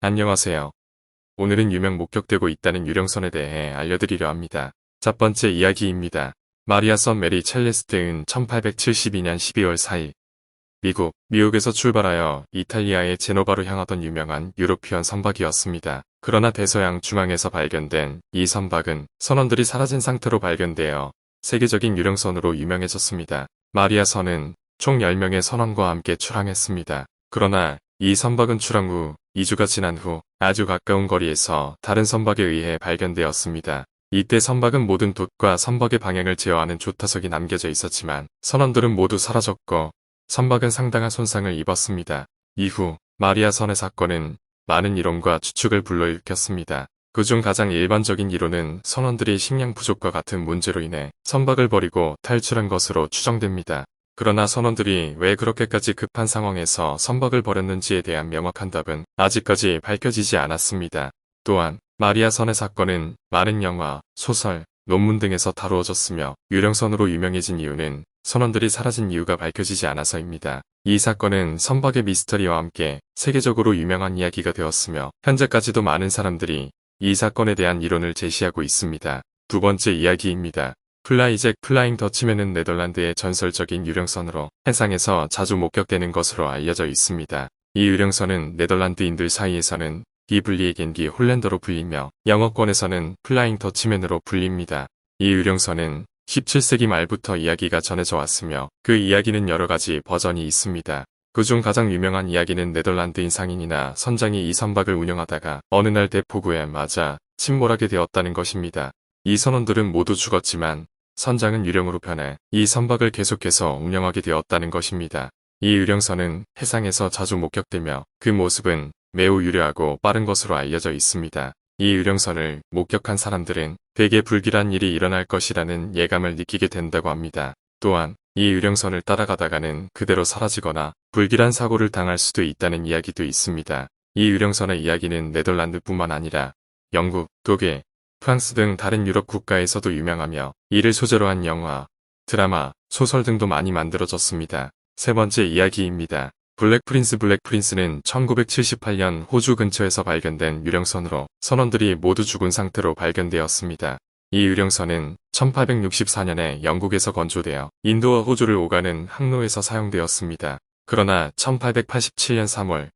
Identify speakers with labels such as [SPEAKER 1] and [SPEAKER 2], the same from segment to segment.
[SPEAKER 1] 안녕하세요. 오늘은 유명 목격되고 있다는 유령선에 대해 알려드리려 합니다. 첫 번째 이야기입니다. 마리아 선 메리 첼레스테은 1872년 12월 4일 미국, 미국에서 출발하여 이탈리아의 제노바로 향하던 유명한 유로피언 선박이었습니다. 그러나 대서양 중앙에서 발견된 이 선박은 선원들이 사라진 상태로 발견되어 세계적인 유령선으로 유명해졌습니다. 마리아 선은 총 10명의 선원과 함께 출항했습니다. 그러나 이 선박은 출항 후 2주가 지난 후 아주 가까운 거리에서 다른 선박에 의해 발견되었습니다. 이때 선박은 모든 돛과 선박의 방향을 제어하는 조타석이 남겨져 있었지만 선원들은 모두 사라졌고 선박은 상당한 손상을 입었습니다. 이후 마리아 선의 사건은 많은 이론과 추측을 불러일으켰습니다. 그중 가장 일반적인 이론은 선원들이 식량 부족과 같은 문제로 인해 선박을 버리고 탈출한 것으로 추정됩니다. 그러나 선원들이 왜 그렇게까지 급한 상황에서 선박을 버렸는지에 대한 명확한 답은 아직까지 밝혀지지 않았습니다. 또한 마리아 선의 사건은 많은 영화, 소설, 논문 등에서 다루어졌으며 유령선으로 유명해진 이유는 선원들이 사라진 이유가 밝혀지지 않아서입니다. 이 사건은 선박의 미스터리와 함께 세계적으로 유명한 이야기가 되었으며 현재까지도 많은 사람들이 이 사건에 대한 이론을 제시하고 있습니다. 두 번째 이야기입니다. 플라이잭 플라잉 더치맨은 네덜란드의 전설적인 유령선으로 해상에서 자주 목격되는 것으로 알려져 있습니다. 이 유령선은 네덜란드인들 사이에서는 비블리의 겐기 홀랜더로 불리며 영어권에서는 플라잉 더치맨으로 불립니다. 이 유령선은 17세기 말부터 이야기가 전해져 왔으며 그 이야기는 여러 가지 버전이 있습니다. 그중 가장 유명한 이야기는 네덜란드인 상인이나 선장이 이 선박을 운영하다가 어느 날 대폭우에 맞아 침몰하게 되었다는 것입니다. 이 선원들은 모두 죽었지만 선장은 유령으로 변해 이 선박을 계속해서 운영하게 되었다는 것입니다. 이 유령선은 해상에서 자주 목격되며 그 모습은 매우 유려하고 빠른 것으로 알려져 있습니다. 이 유령선을 목격한 사람들은 대개 불길한 일이 일어날 것이라는 예감을 느끼게 된다고 합니다. 또한 이 유령선을 따라가다가는 그대로 사라지거나 불길한 사고를 당할 수도 있다는 이야기도 있습니다. 이 유령선의 이야기는 네덜란드뿐만 아니라 영국, 독일, 프랑스 등 다른 유럽 국가에서도 유명하며 이를 소재로 한 영화, 드라마, 소설 등도 많이 만들어졌습니다. 세 번째 이야기입니다. 블랙 프린스 블랙 프린스는 1978년 호주 근처에서 발견된 유령선으로 선원들이 모두 죽은 상태로 발견되었습니다. 이 유령선은 1864년에 영국에서 건조되어 인도와 호주를 오가는 항로에서 사용되었습니다. 그러나 1887년 3월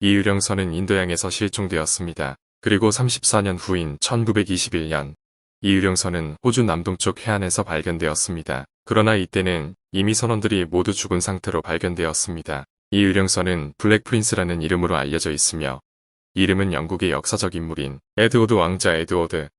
[SPEAKER 1] 이 유령선은 인도양에서 실종되었습니다. 그리고 34년 후인 1921년 이 유령선은 호주 남동쪽 해안에서 발견되었습니다. 그러나 이때는 이미 선원들이 모두 죽은 상태로 발견되었습니다. 이 유령선은 블랙 프린스라는 이름으로 알려져 있으며 이름은 영국의 역사적 인물인 에드워드 왕자 에드워드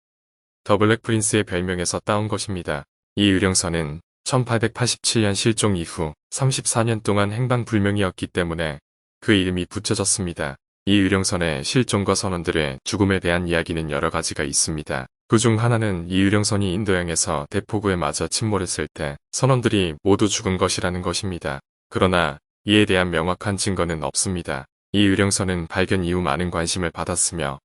[SPEAKER 1] 더 블랙 프린스의 별명에서 따온 것입니다. 이 유령선은 1887년 실종 이후 34년 동안 행방불명이었기 때문에 그 이름이 붙여졌습니다. 이 유령선의 실종과 선원들의 죽음에 대한 이야기는 여러 가지가 있습니다. 그 중 하나는 이 유령선이 인도양에서 대폭우에 맞아 침몰했을 때 선원들이 모두 죽은 것이라는 것입니다. 그러나 이에 대한 명확한 증거는 없습니다. 이 유령선은 발견 이후 많은 관심을 받았으며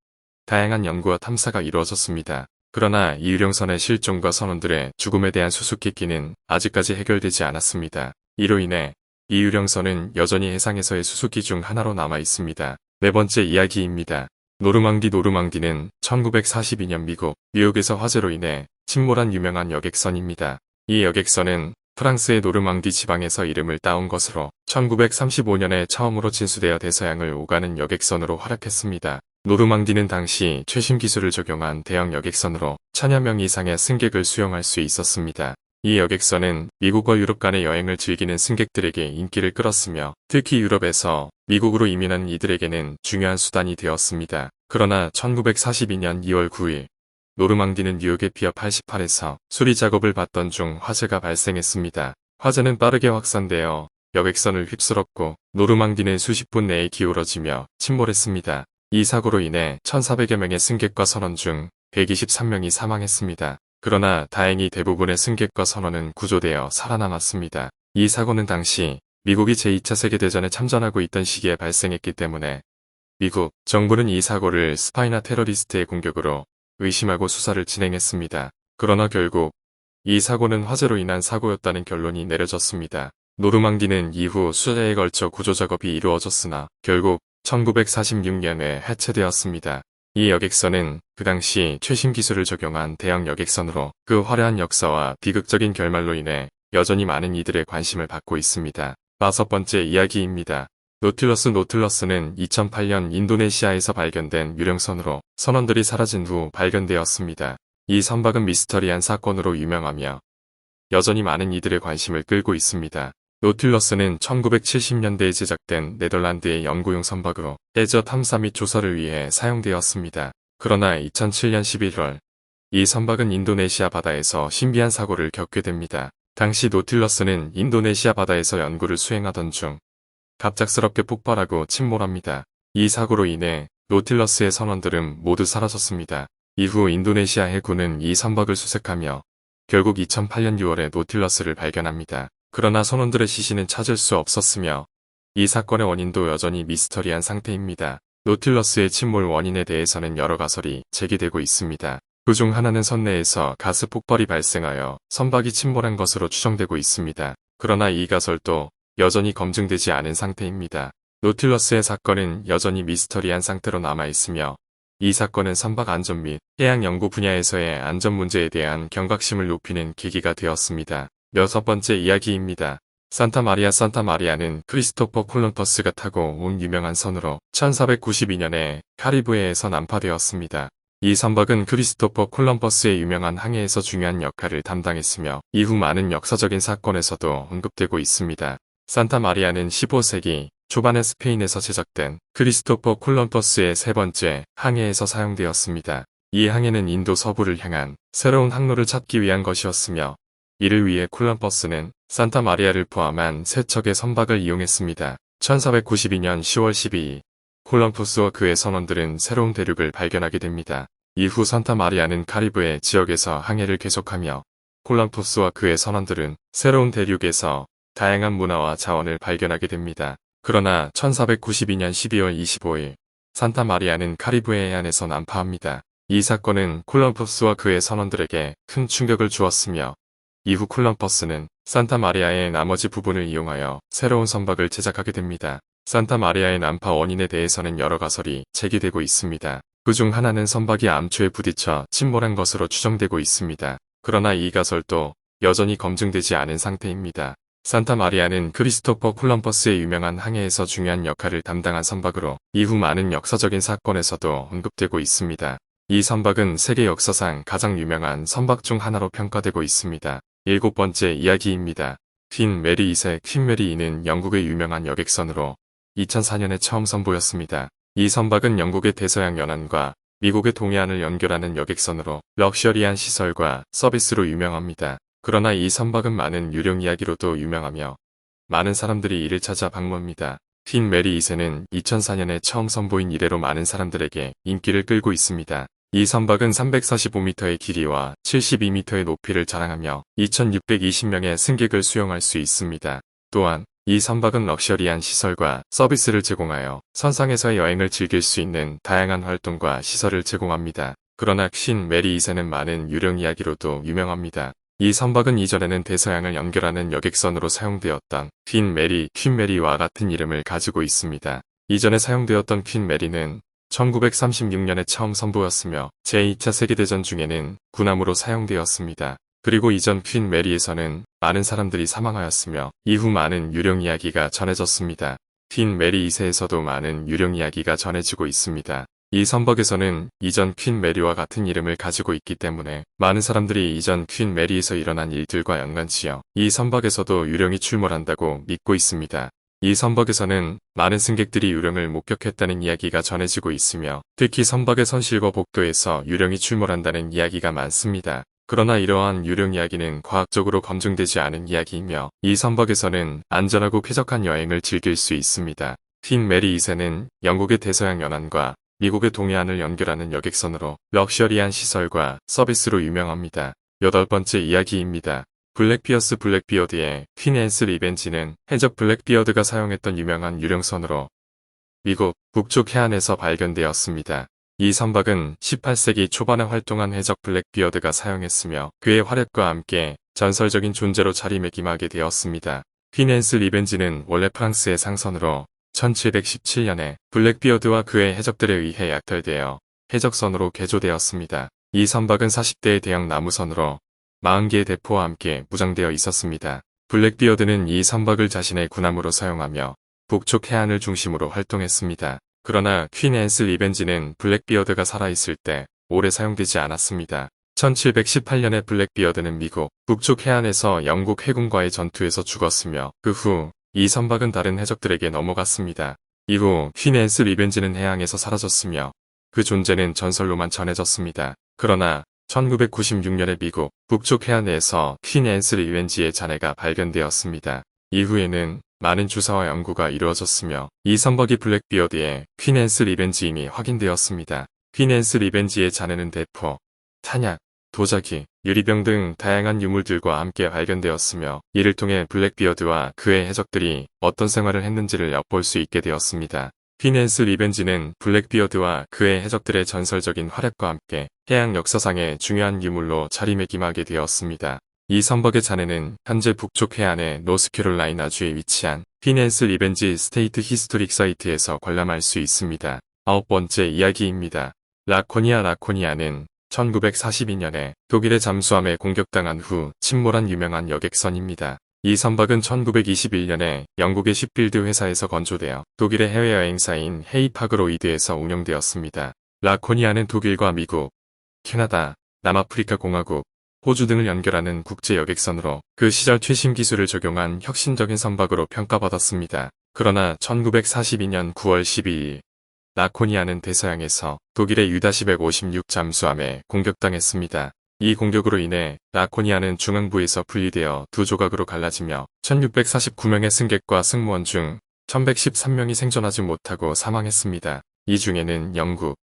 [SPEAKER 1] 다양한 연구와 탐사가 이루어졌습니다. 그러나 이 유령선의 실종과 선원들의 죽음에 대한 수수께끼는 아직까지 해결되지 않았습니다. 이로 인해 이 유령선은 여전히 해상에서의 수수께 중 하나로 남아 있습니다. 네 번째 이야기입니다. 노르망디 노르망디는 1942년 미국, 뉴욕에서 화재로 인해 침몰한 유명한 여객선입니다. 이 여객선은 프랑스의 노르망디 지방에서 이름을 따온 것으로 1935년에 처음으로 진수되어 대서양을 오가는 여객선으로 활약했습니다. 노르망디는 당시 최신 기술을 적용한 대형 여객선으로 천여 명 이상의 승객을 수용할 수 있었습니다. 이 여객선은 미국과 유럽 간의 여행을 즐기는 승객들에게 인기를 끌었으며 특히 유럽에서 미국으로 이민한 이들에게는 중요한 수단이 되었습니다. 그러나 1942년 2월 9일 노르망디는 뉴욕의 피어 88에서 수리 작업을 받던 중 화재가 발생했습니다. 화재는 빠르게 확산되어 여객선을 휩쓸었고 노르망디는 수십 분 내에 기울어지며 침몰했습니다. 이 사고로 인해 1,400여 명의 승객과 선원 중 123명이 사망했습니다. 그러나 다행히 대부분의 승객과 선원은 구조되어 살아남았습니다. 이 사고는 당시 미국이 제2차 세계대전에 참전하고 있던 시기에 발생했기 때문에 미국 정부는 이 사고를 스파이나 테러리스트의 공격으로 의심하고 수사를 진행했습니다. 그러나 결국 이 사고는 화재로 인한 사고였다는 결론이 내려졌습니다. 노르망디는 이후 수자에 걸쳐 구조작업이 이루어졌으나 결국 1946년에 해체되었습니다. 이 여객선은 그 당시 최신 기술을 적용한 대형 여객선으로 그 화려한 역사와 비극적인 결말로 인해 여전히 많은 이들의 관심을 받고 있습니다. 다섯 번째 이야기입니다. 노틸러스 노틸러스는 2008년 인도네시아에서 발견된 유령선으로 선원들이 사라진 후 발견되었습니다. 이 선박은 미스터리한 사건으로 유명하며 여전히 많은 이들의 관심을 끌고 있습니다. 노틸러스는 1970년대에 제작된 네덜란드의 연구용 선박으로 해저 탐사 및 조사를 위해 사용되었습니다. 그러나 2007년 11월 이 선박은 인도네시아 바다에서 신비한 사고를 겪게 됩니다. 당시 노틸러스는 인도네시아 바다에서 연구를 수행하던 중 갑작스럽게 폭발하고 침몰합니다. 이 사고로 인해 노틸러스의 선원들은 모두 사라졌습니다. 이후 인도네시아 해군은 이 선박을 수색하며 결국 2008년 6월에 노틸러스를 발견합니다. 그러나 선원들의 시신은 찾을 수 없었으며 이 사건의 원인도 여전히 미스터리한 상태입니다. 노틸러스의 침몰 원인에 대해서는 여러 가설이 제기되고 있습니다. 그 중 하나는 선내에서 가스 폭발이 발생하여 선박이 침몰한 것으로 추정되고 있습니다. 그러나 이 가설도 여전히 검증되지 않은 상태입니다. 노틸러스의 사건은 여전히 미스터리한 상태로 남아있으며 이 사건은 선박 안전 및 해양 연구 분야에서의 안전 문제에 대한 경각심을 높이는 계기가 되었습니다. 여섯 번째 이야기입니다. 산타 마리아 산타 마리아는 크리스토퍼 콜럼버스가 타고 온 유명한 선으로 1492년에 카리브해에서 난파되었습니다. 이 선박은 크리스토퍼 콜럼버스의 유명한 항해에서 중요한 역할을 담당했으며 이후 많은 역사적인 사건에서도 언급되고 있습니다. 산타 마리아는 15세기 초반에 스페인에서 제작된 크리스토퍼 콜럼버스의 세 번째 항해에서 사용되었습니다. 이 항해는 인도 서부를 향한 새로운 항로를 찾기 위한 것이었으며 이를 위해 콜럼버스는 산타 마리아를 포함한 세 척의 선박을 이용했습니다. 1492년 10월 12일 콜럼버스와 그의 선원들은 새로운 대륙을 발견하게 됩니다. 이후 산타 마리아는 카리브해 지역에서 항해를 계속하며 콜럼버스와 그의 선원들은 새로운 대륙에서 다양한 문화와 자원을 발견하게 됩니다. 그러나 1492년 12월 25일 산타 마리아는 카리브해 해안에서 난파합니다. 이 사건은 콜럼버스와 그의 선원들에게 큰 충격을 주었으며 이후 콜럼버스는 산타 마리아의 나머지 부분을 이용하여 새로운 선박을 제작하게 됩니다. 산타 마리아의 난파 원인에 대해서는 여러 가설이 제기되고 있습니다. 그 중 하나는 선박이 암초에 부딪혀 침몰한 것으로 추정되고 있습니다. 그러나 이 가설도 여전히 검증되지 않은 상태입니다. 산타 마리아는 크리스토퍼 콜럼버스의 유명한 항해에서 중요한 역할을 담당한 선박으로 이후 많은 역사적인 사건에서도 언급되고 있습니다. 이 선박은 세계 역사상 가장 유명한 선박 중 하나로 평가되고 있습니다. 일곱 번째 이야기입니다. 퀸 메리 2세 퀸 메리 2는 영국의 유명한 여객선으로 2004년에 처음 선보였습니다. 이 선박은 영국의 대서양 연안과 미국의 동해안을 연결하는 여객선으로 럭셔리한 시설과 서비스로 유명합니다. 그러나 이 선박은 많은 유령 이야기로도 유명하며 많은 사람들이 이를 찾아 방문합니다. 퀸 메리 2세는 2004년에 처음 선보인 이래로 많은 사람들에게 인기를 끌고 있습니다. 이 선박은 345m의 길이와 72m의 높이를 자랑하며 2620명의 승객을 수용할 수 있습니다. 또한 이 선박은 럭셔리한 시설과 서비스를 제공하여 선상에서의 여행을 즐길 수 있는 다양한 활동과 시설을 제공합니다. 그러나 퀸 메리 2세는 많은 유령 이야기로도 유명합니다. 이 선박은 이전에는 대서양을 연결하는 여객선으로 사용되었던 퀸 메리, 퀸 메리와 같은 이름을 가지고 있습니다. 이전에 사용되었던 퀸 메리는 1936년에 처음 선보였으며 제2차 세계대전 중에는 군함으로 사용되었습니다. 그리고 이전 퀸 메리에서는 많은 사람들이 사망하였으며 이후 많은 유령 이야기가 전해졌습니다. 퀸 메리 2세에서도 많은 유령 이야기가 전해지고 있습니다. 이 선박에서는 이전 퀸 메리와 같은 이름을 가지고 있기 때문에 많은 사람들이 이전 퀸 메리에서 일어난 일들과 연관지어 이 선박에서도 유령이 출몰한다고 믿고 있습니다. 이 선박에서는 많은 승객들이 유령을 목격했다는 이야기가 전해지고 있으며 특히 선박의 선실과 복도에서 유령이 출몰한다는 이야기가 많습니다. 그러나 이러한 유령 이야기는 과학적으로 검증되지 않은 이야기이며 이 선박에서는 안전하고 쾌적한 여행을 즐길 수 있습니다. 퀸 메리 2세는 영국의 대서양 연안과 미국의 동해안을 연결하는 여객선으로 럭셔리한 시설과 서비스로 유명합니다. 여덟 번째 이야기입니다. 블랙피어스 블랙비어드의 퀸 앤스 리벤지는 해적 블랙비어드가 사용했던 유명한 유령선으로 미국 북쪽 해안에서 발견되었습니다. 이 선박은 18세기 초반에 활동한 해적 블랙비어드가 사용했으며 그의 활약과 함께 전설적인 존재로 자리매김하게 되었습니다. 퀸앤스 리벤지는 원래 프랑스의 상선으로 1717년에 블랙비어드와 그의 해적들에 의해 약탈되어 해적선으로 개조되었습니다. 이 선박은 40대의 대형 나무선으로 40개의 대포와 함께 무장되어 있었습니다. 블랙비어드는 이 선박을 자신의 군함으로 사용하며 북쪽 해안을 중심으로 활동했습니다. 그러나 퀸 앤스 리벤지는 블랙비어드가 살아있을 때 오래 사용되지 않았습니다. 1718년에 블랙비어드는 미국 북쪽 해안에서 영국 해군과의 전투에서 죽었으며 그 후 이 선박은 다른 해적들에게 넘어갔습니다. 이후 퀸 앤스 리벤지는 해양에서 사라졌으며 그 존재는 전설로만 전해졌습니다. 그러나 1996년에 미국 북쪽 해안에서 퀸 앤스 리벤지의 잔해가 발견되었습니다. 이후에는 많은 주사와 연구가 이루어졌으며 이 선박이 블랙비어드의 퀸 앤스 리벤지임이 확인되었습니다. 퀸 앤스 리벤지의 잔해는 대포, 탄약, 도자기, 유리병 등 다양한 유물들과 함께 발견되었으며 이를 통해 블랙비어드와 그의 해적들이 어떤 생활을 했는지를 엿볼 수 있게 되었습니다. 퀸앤스 리벤지는 블랙비어드와 그의 해적들의 전설적인 활약과 함께 해양 역사상의 중요한 유물로 자리매김하게 되었습니다. 이 선박의 잔해는 현재 북쪽 해안의 노스캐롤라이나주에 위치한 퀸앤스 리벤지 스테이트 히스토릭 사이트에서 관람할 수 있습니다. 아홉 번째 이야기입니다. 라코니아 라코니아는 1942년에 독일의 잠수함에 공격당한 후 침몰한 유명한 여객선입니다. 이 선박은 1921년에 영국의 쉽빌드 회사에서 건조되어 독일의 해외여행사인 헤이파그로이드에서 운영되었습니다. 라코니아는 독일과 미국, 캐나다, 남아프리카 공화국, 호주 등을 연결하는 국제 여객선으로 그 시절 최신 기술을 적용한 혁신적인 선박으로 평가받았습니다. 그러나 1942년 9월 12일 라코니아는 대서양에서 독일의 유다시156 잠수함에 공격당했습니다. 이 공격으로 인해 라코니아는 중앙부에서 분리되어 두 조각으로 갈라지며 1649명의 승객과 승무원 중 1113명이 생존하지 못하고 사망했습니다. 이 중에는 영국,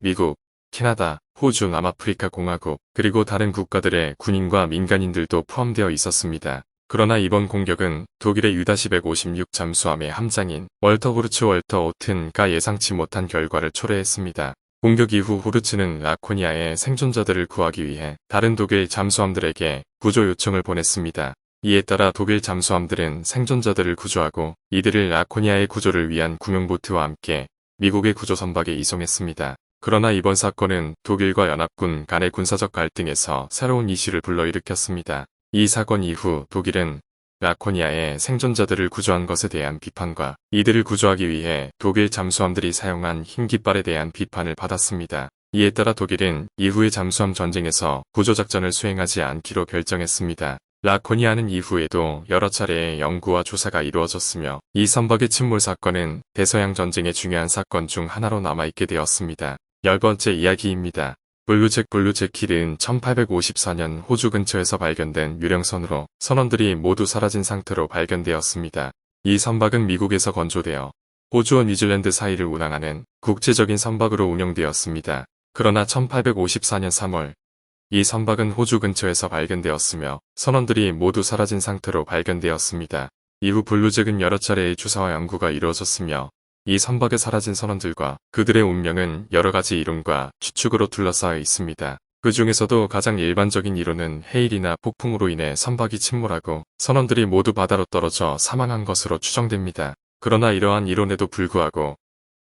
[SPEAKER 1] 미국, 캐나다, 호주, 남아프리카 공화국, 그리고 다른 국가들의 군인과 민간인들도 포함되어 있었습니다. 그러나 이번 공격은 독일의 유다시 156 잠수함의 함장인 월터 후르츠 월터 오튼가 예상치 못한 결과를 초래했습니다. 공격 이후 후르츠는 라코니아의 생존자들을 구하기 위해 다른 독일 잠수함들에게 구조 요청을 보냈습니다. 이에 따라 독일 잠수함들은 생존자들을 구조하고 이들을 라코니아의 구조를 위한 구명보트와 함께 미국의 구조 선박에 이송했습니다. 그러나 이번 사건은 독일과 연합군 간의 군사적 갈등에서 새로운 이슈를 불러일으켰습니다. 이 사건 이후 독일은 라코니아의 생존자들을 구조한 것에 대한 비판과 이들을 구조하기 위해 독일 잠수함들이 사용한 흰 깃발에 대한 비판을 받았습니다. 이에 따라 독일은 이후의 잠수함 전쟁에서 구조작전을 수행하지 않기로 결정했습니다. 라코니아는 이후에도 여러 차례의 연구와 조사가 이루어졌으며 이 선박의 침몰 사건은 대서양 전쟁의 중요한 사건 중 하나로 남아있게 되었습니다. 열 번째 이야기입니다. 블루잭 블루잭 킬은 1854년 호주 근처에서 발견된 유령선으로 선원들이 모두 사라진 상태로 발견되었습니다. 이 선박은 미국에서 건조되어 호주와 뉴질랜드 사이를 운항하는 국제적인 선박으로 운영되었습니다. 그러나 1854년 3월 이 선박은 호주 근처에서 발견되었으며 선원들이 모두 사라진 상태로 발견되었습니다. 이후 블루잭은 여러 차례의 주사와 연구가 이루어졌으며 이 선박에 사라진 선원들과 그들의 운명은 여러 가지 이론과 추측으로 둘러싸여 있습니다. 그 중에서도 가장 일반적인 이론은 해일이나 폭풍으로 인해 선박이 침몰하고 선원들이 모두 바다로 떨어져 사망한 것으로 추정됩니다. 그러나 이러한 이론에도 불구하고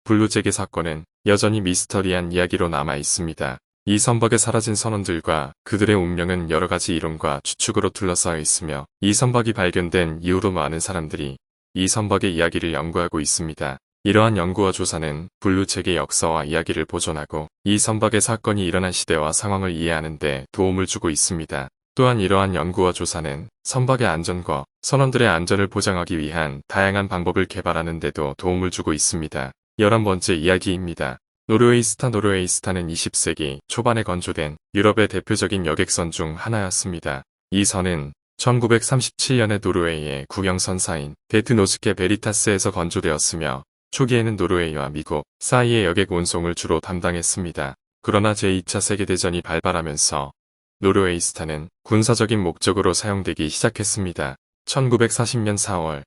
[SPEAKER 1] 블루잭의 사건은 여전히 미스터리한 이야기로 남아 있습니다. 이 선박에 사라진 선원들과 그들의 운명은 여러 가지 이론과 추측으로 둘러싸여 있으며 이 선박이 발견된 이후로 많은 사람들이 이 선박의 이야기를 연구하고 있습니다. 이러한 연구와 조사는 블루책의 역사와 이야기를 보존하고 이 선박의 사건이 일어난 시대와 상황을 이해하는 데 도움을 주고 있습니다. 또한 이러한 연구와 조사는 선박의 안전과 선원들의 안전을 보장하기 위한 다양한 방법을 개발하는 데도 도움을 주고 있습니다. 11번째 이야기입니다. 노르웨이스타 노르웨이스타는 20세기 초반에 건조된 유럽의 대표적인 여객선 중 하나였습니다. 이 선은 1937년에 노르웨이의 국영선사인 데트노스케 베리타스에서 건조되었으며 초기에는 노르웨이와 미국 사이의 여객 운송을 주로 담당했습니다. 그러나 제2차 세계대전이 발발하면서 노르웨이 스타는 군사적인 목적으로 사용되기 시작했습니다. 1940년 4월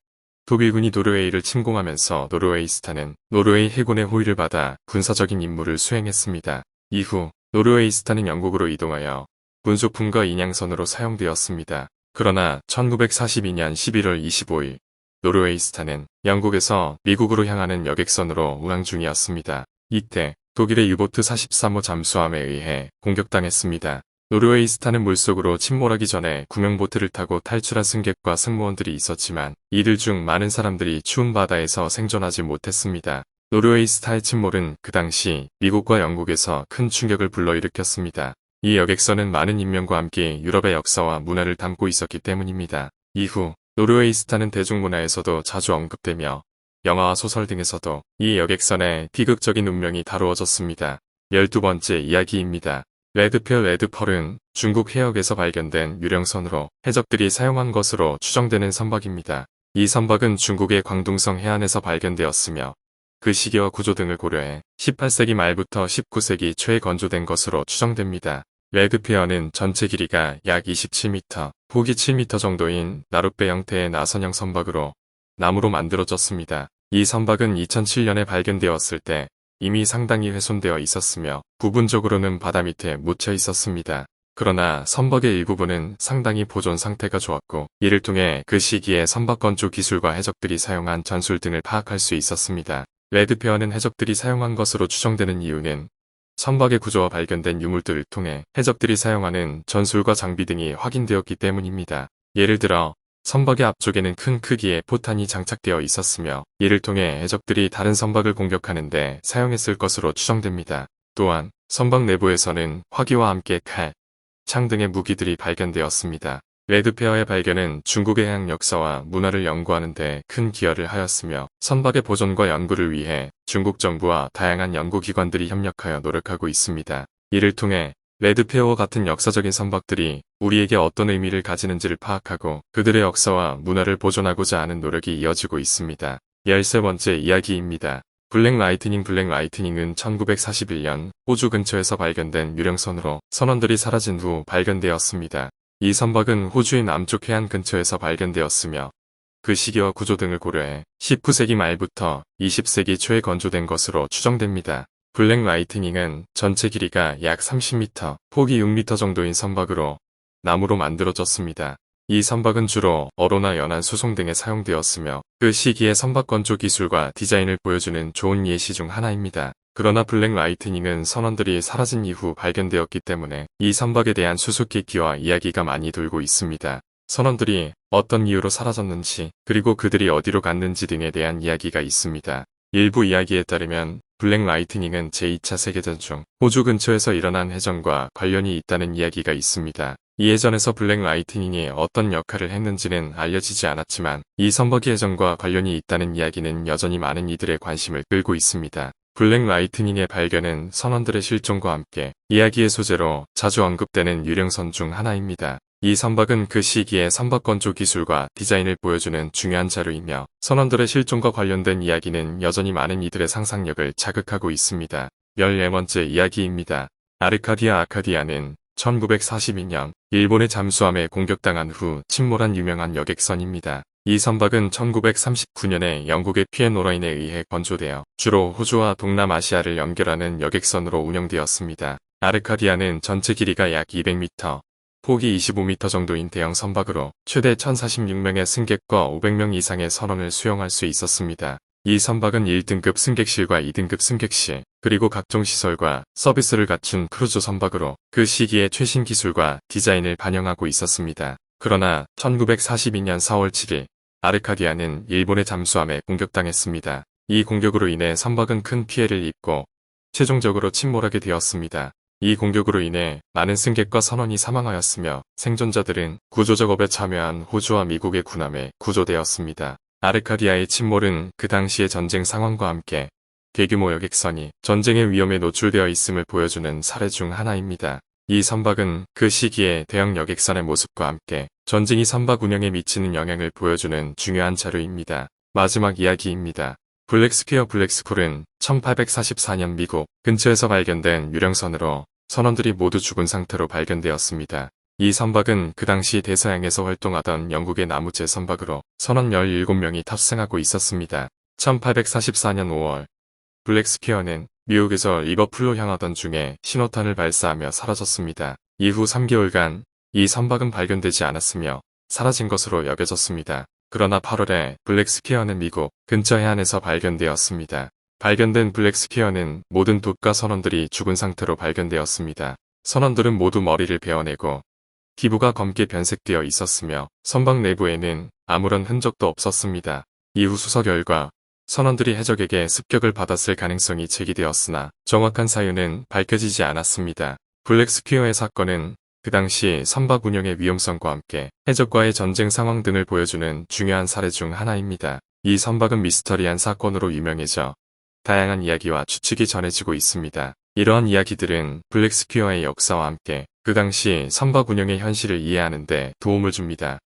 [SPEAKER 1] 독일군이 노르웨이를 침공하면서 노르웨이 스타는 노르웨이 해군의 호의를 받아 군사적인 임무를 수행했습니다. 이후 노르웨이 스타는 영국으로 이동하여 군소품과 인양선으로 사용되었습니다. 그러나 1942년 11월 25일 노르웨이 스타는 영국에서 미국으로 향하는 여객선으로 운항 중이었습니다. 이때 독일의 유보트 43호 잠수함에 의해 공격당했습니다. 노르웨이 스타는 물속으로 침몰하기 전에 구명보트를 타고 탈출한 승객과 승무원들이 있었지만 이들 중 많은 사람들이 추운 바다에서 생존하지 못했습니다. 노르웨이 스타의 침몰은 그 당시 미국과 영국에서 큰 충격을 불러일으켰습니다. 이 여객선은 많은 인명과 함께 유럽의 역사와 문화를 담고 있었기 때문입니다. 이후 노르웨이 스타는 대중문화에서도 자주 언급되며 영화와 소설 등에서도 이 여객선의 비극적인 운명이 다루어졌습니다. 12번째 이야기입니다. 레드필 레드펄은 중국 해역에서 발견된 유령선으로 해적들이 사용한 것으로 추정되는 선박입니다. 이 선박은 중국의 광둥성 해안에서 발견되었으며 그 시기와 구조 등을 고려해 18세기 말부터 19세기 초에 건조된 것으로 추정됩니다. 레드피어는 전체 길이가 약 27m, 폭이 7m 정도인 나룻배 형태의 나선형 선박으로 나무로 만들어졌습니다. 이 선박은 2007년에 발견되었을 때 이미 상당히 훼손되어 있었으며 부분적으로는 바다 밑에 묻혀 있었습니다. 그러나 선박의 일부분은 상당히 보존 상태가 좋았고 이를 통해 그 시기에 선박 건조 기술과 해적들이 사용한 전술 등을 파악할 수 있었습니다. 레드페어는 해적들이 사용한 것으로 추정되는 이유는 선박의 구조와 발견된 유물들을 통해 해적들이 사용하는 전술과 장비 등이 확인되었기 때문입니다. 예를 들어 선박의 앞쪽에는 큰 크기의 포탄이 장착되어 있었으며 이를 통해 해적들이 다른 선박을 공격하는데 사용했을 것으로 추정됩니다. 또한 선박 내부에서는 화기와 함께 칼, 창 등의 무기들이 발견되었습니다. 레드페어의 발견은 중국의 해양 역사와 문화를 연구하는 데 큰 기여를 하였으며 선박의 보존과 연구를 위해 중국 정부와 다양한 연구기관들이 협력하여 노력하고 있습니다. 이를 통해 레드페어와 같은 역사적인 선박들이 우리에게 어떤 의미를 가지는지를 파악하고 그들의 역사와 문화를 보존하고자 하는 노력이 이어지고 있습니다. 13번째 이야기입니다. 블랙 라이트닝 블랙 라이트닝은 1941년 호주 근처에서 발견된 유령선으로 선원들이 사라진 후 발견되었습니다. 이 선박은 호주의 남쪽 해안 근처에서 발견되었으며 그 시기와 구조 등을 고려해 19세기 말부터 20세기 초에 건조된 것으로 추정됩니다. 블랙 라이트닝은 전체 길이가 약 30m, 폭이 6m 정도인 선박으로 나무로 만들어졌습니다. 이 선박은 주로 어로나 연안 수송 등에 사용되었으며 그 시기의 선박 건조 기술과 디자인을 보여주는 좋은 예시 중 하나입니다. 그러나 블랙 라이트닝은 선원들이 사라진 이후 발견되었기 때문에 이 선박에 대한 수수께끼와 이야기가 많이 돌고 있습니다. 선원들이 어떤 이유로 사라졌는지 그리고 그들이 어디로 갔는지 등에 대한 이야기가 있습니다. 일부 이야기에 따르면 블랙 라이트닝은 제2차 세계전 중 호주 근처에서 일어난 해전과 관련이 있다는 이야기가 있습니다. 이 해전에서 블랙 라이트닝이 어떤 역할을 했는지는 알려지지 않았지만 이 선박의 해전과 관련이 있다는 이야기는 여전히 많은 이들의 관심을 끌고 있습니다. 블랙 라이트닝의 발견은 선원들의 실종과 함께 이야기의 소재로 자주 언급되는 유령선 중 하나입니다. 이 선박은 그 시기의 선박 건조 기술과 디자인을 보여주는 중요한 자료이며 선원들의 실종과 관련된 이야기는 여전히 많은 이들의 상상력을 자극하고 있습니다. 14번째 이야기입니다. 아르카디아 아카디아는 1942년 일본의 잠수함에 공격당한 후 침몰한 유명한 여객선입니다. 이 선박은 1939년에 영국의 피에노라인에 의해 건조되어 주로 호주와 동남아시아를 연결하는 여객선으로 운영되었습니다. 아르카디아는 전체 길이가 약 200m, 폭이 25m 정도인 대형 선박으로 최대 1046명의 승객과 500명 이상의 선원을 수용할 수 있었습니다. 이 선박은 1등급 승객실과 2등급 승객실, 그리고 각종 시설과 서비스를 갖춘 크루즈 선박으로 그 시기의 최신 기술과 디자인을 반영하고 있었습니다. 그러나 1942년 4월 7일 아르카디아는 일본의 잠수함에 공격당했습니다. 이 공격으로 인해 선박은 큰 피해를 입고 최종적으로 침몰하게 되었습니다. 이 공격으로 인해 많은 승객과 선원이 사망하였으며 생존자들은 구조작업에 참여한 호주와 미국의 군함에 구조되었습니다. 아르카디아의 침몰은 그 당시의 전쟁 상황과 함께 대규모 여객선이 전쟁의 위험에 노출되어 있음을 보여주는 사례 중 하나입니다. 이 선박은 그 시기에 대형 여객선의 모습과 함께 전쟁이 선박 운영에 미치는 영향을 보여주는 중요한 자료입니다. 마지막 이야기입니다. 블랙스퀘어 블랙스쿨은 1844년 미국 근처에서 발견된 유령선으로 선원들이 모두 죽은 상태로 발견되었습니다. 이 선박은 그 당시 대서양에서 활동하던 영국의 나무제 선박으로 선원 17명이 탑승하고 있었습니다. 1844년 5월 블랙스퀘어는 미국에서 리버풀로 향하던 중에 신호탄을 발사하며 사라졌습니다. 이후 3개월간 이 선박은 발견되지 않았으며 사라진 것으로 여겨졌습니다. 그러나 8월에 블랙스퀘어는 미국 근처 해안에서 발견되었습니다. 발견된 블랙스퀘어는 모든 돛과 선원들이 죽은 상태로 발견되었습니다. 선원들은 모두 머리를 베어내고 피부가 검게 변색되어 있었으며 선박 내부에는 아무런 흔적도 없었습니다. 이후 수사 결과 선원들이 해적에게 습격을 받았을 가능성이 제기되었으나 정확한 사유는 밝혀지지 않았습니다. 블랙스퀘어의 사건은 그 당시 선박 운영의 위험성과 함께 해적과의 전쟁 상황 등을 보여주는 중요한 사례 중 하나입니다. 이 선박은 미스터리한 사건으로 유명해져 다양한 이야기와 추측이 전해지고 있습니다. 이러한 이야기들은 블랙스퀘어의 역사와 함께 그 당시 선박 운영의 현실을 이해하는 데 도움을 줍니다.